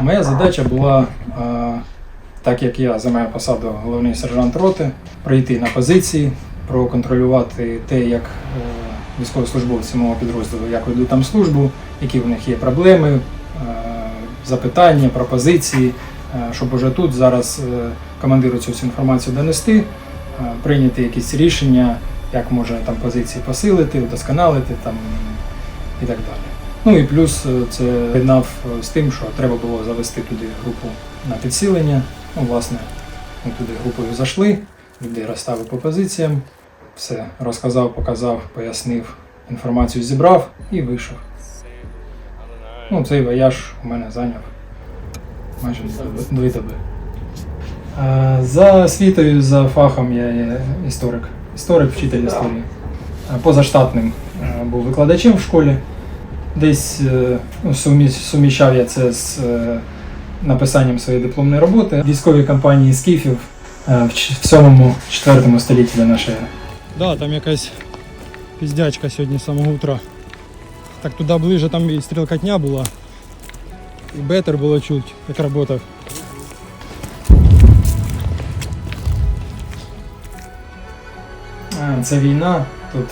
Моя задача була, е, так як я займаю посаду головний сержант роти, прийти на позиції, проконтролювати те, як е, військовослужбовці мого підрозділу, як ведуть там службу, які в них є проблеми, е, запитання, пропозиції, щоб уже тут зараз командиру цю всю інформацію донести, прийняти якісь рішення, як може там позиції посилити, удосконалити там і так далі. Ну і плюс е, це єднав е, з тим, що треба було завести туди групу на підсилення. Ну, власне, ми туди групою зайшли, людей розставив по позиціям, все розказав, показав, пояснив, інформацію зібрав і вийшов. Ну, цей вояж у мене зайняв майже дві доби- За освітою, за фахом я є історик. Історик, вчитель історії. Позаштатним е, був викладачем в школі. Десь е, ну, суміщав я це з е, написанням своєї дипломної роботи. Військовій кампанії скіфів е, в 7-4 столітті до нашої. ери. Да, там якась піздячка сьогодні з самого утра. Так туди ближче там і стрілкотня була. І бетер було чуть, як працював. Це війна, тут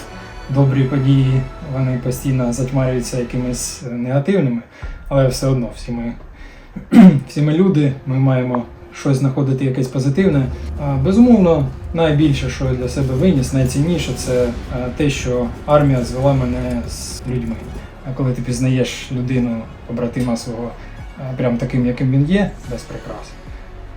добрі події, вони постійно затьмарюються якимись е, негативними, але все одно всі ми, всі ми люди, ми маємо щось знаходити якесь позитивне. Безумовно, найбільше, що я для себе виніс, найцінніше, це е, те, що армія звела мене з людьми. Коли ти пізнаєш людину, побратима свого, е, прям таким, яким він є, без прикрас.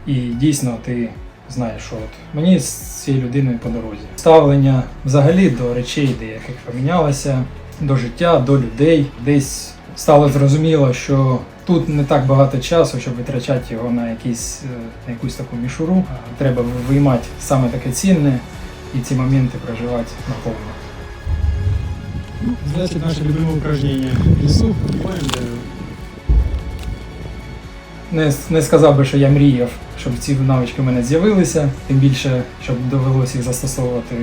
І дійсно ти знаєш, що от мені з цією людиною по дорозі. Ставлення взагалі до речей деяких помінялося, до життя, до людей. Десь стало зрозуміло, що тут не так багато часу, щоб витрачати його на, якісь, е, на якусь таку мішуру. Треба виймати саме таке цінне і ці моменти проживати наповно. Значит, наше любимое упражнение в лесу. Не, не сказав би, що я мріяв, щоб ці навички в мене з'явилися, тим більше, щоб довелося їх застосовувати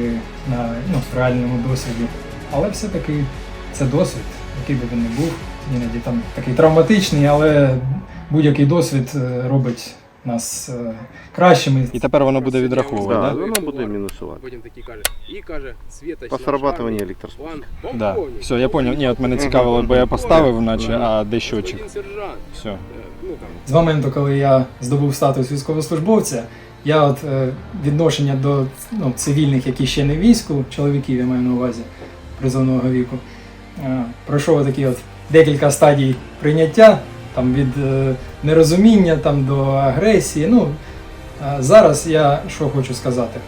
на ну, реальному досвіді. Але все-таки це досвід, який би він не був. Іноді там такий травматичний, але будь-який досвід е, робить нас е, кращими. І тепер воно буде відраховувати, Да, так? воно буде мінусувати. Потім такий каже, і каже, світа По срабатыванию електросмоки. План Да. Все, я зрозумів. Ні, от мене цікавило, бо я поставив, наче, а де щочик. Сержант. Все. Е, Ну там, З моменту, коли я здобув статус військовослужбовця, я от е, відношення до ну, цивільних, які ще не в війську, чоловіків я маю на увазі призовного віку, е, пройшов такі от декілька стадій прийняття, там від е, нерозуміння там, до агресії. Ну, е, зараз я що хочу сказати.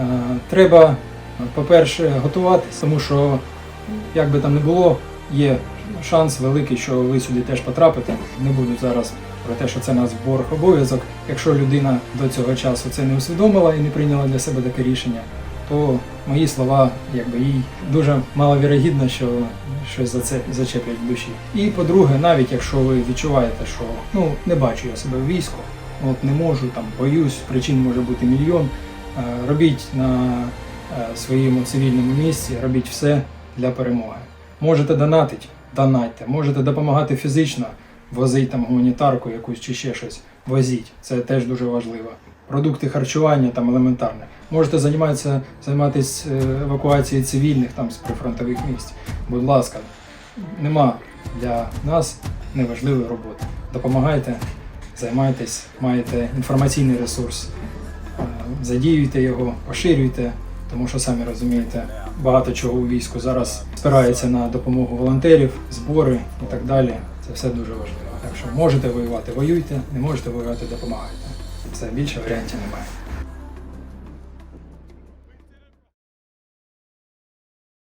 Е, треба, по-перше, готуватися, тому що, як би там не було, є шанс великий, що ви сюди теж потрапите. Не буду зараз про те, що це нас борг обов'язок. Якщо людина до цього часу це не усвідомила і не прийняла для себе таке рішення, то мої слова, якби їй дуже маловірогідно, що щось за це зачеплять в душі. І по-друге, навіть якщо ви відчуваєте, що ну не бачу я себе в війську, от не можу, там боюсь, причин може бути мільйон. е, Робіть на е, своєму цивільному місці, робіть все для перемоги. Можете донатити, донатьте, можете допомагати фізично, возить там гуманітарку якусь чи ще щось, возіть. Це теж дуже важливо. Продукти харчування там елементарне. Можете займатися, займатися е, евакуацією цивільних там з прифронтових місць. Будь ласка, нема для нас неважливої роботи. Допомагайте, займайтесь, маєте інформаційний ресурс, е, задіюйте його, поширюйте, тому що самі розумієте, багато чого у війську зараз спирається на допомогу волонтерів, збори і так далі. Це все дуже важливо. Так що можете воювати, воюйте, не можете воювати, допомагайте. Все більше варіантів немає.